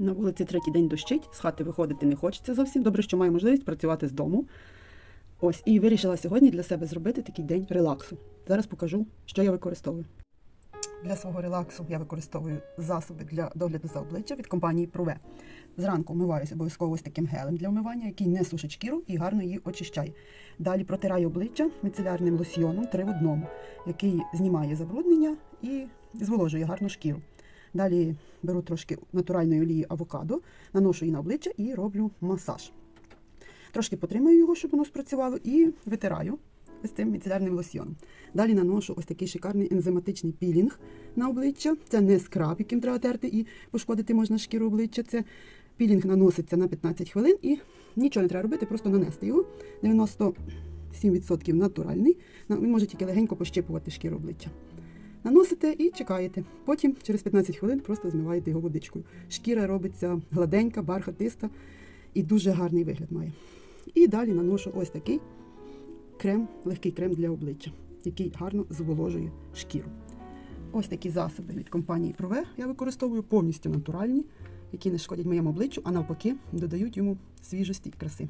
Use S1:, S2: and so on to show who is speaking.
S1: На вулиці третій день дощить, з хати виходити не хочеться зовсім. Добре, що маю можливість працювати з дому. Ось, і вирішила сьогодні для себе зробити такий день релаксу. Зараз покажу, що я використовую. Для свого релаксу я використовую засоби для догляду за обличчя від компанії Прове. Зранку вмиваюся обов'язково ось таким гелем для вмивання, який не сушить шкіру і гарно її очищає. Далі протираю обличчя міцелярним лосьйоном 3 в одному, який знімає забруднення і зволожує гарно шкіру. Далі беру трошки натуральної олії авокадо, наношу її на обличчя і роблю масаж. Трошки потримаю його, щоб воно спрацювало, і витираю ось цим міцелярним лосьйоном. Далі наношу ось такий шикарний ензиматичний пілінг на обличчя. Це не скраб, яким треба терти і пошкодити можна шкіру обличчя. Це пілінг наноситься на 15 хвилин і нічого не треба робити, просто нанести його. 97% натуральний. Він може тільки легенько пощипувати шкіру обличчя. Наносите і чекаєте. Потім через 15 хвилин просто змиваєте його водичкою. Шкіра робиться гладенька, бархатиста і дуже гарний вигляд має. І далі наношу ось такий крем, легкий крем для обличчя, який гарно зволожує шкіру. Ось такі засоби від компанії Прове я використовую повністю натуральні, які не шкодять моєму обличчю, а навпаки додають йому свіжості і краси.